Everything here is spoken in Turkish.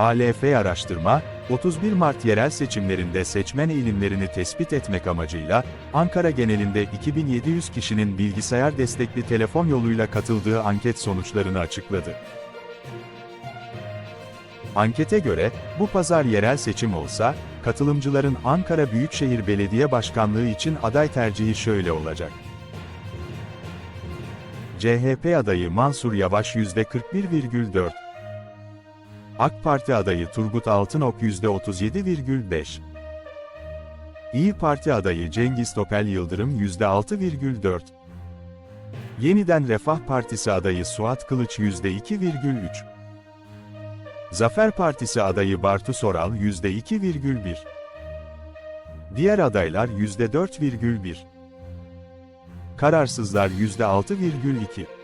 ALF araştırma, 31 Mart yerel seçimlerinde seçmen eğilimlerini tespit etmek amacıyla, Ankara genelinde 2700 kişinin bilgisayar destekli telefon yoluyla katıldığı anket sonuçlarını açıkladı. Ankete göre, bu pazar yerel seçim olsa, katılımcıların Ankara Büyükşehir Belediye Başkanlığı için aday tercihi şöyle olacak. CHP adayı Mansur Yavaş %41,4. AK Parti adayı Turgut Altınok %37,5. İyi Parti adayı Cengiz Topel Yıldırım %6,4. Yeniden Refah Partisi adayı Suat Kılıç %2,3. Zafer Partisi adayı Bartu Soral %2,1. Diğer adaylar %4,1. Kararsızlar %6,2.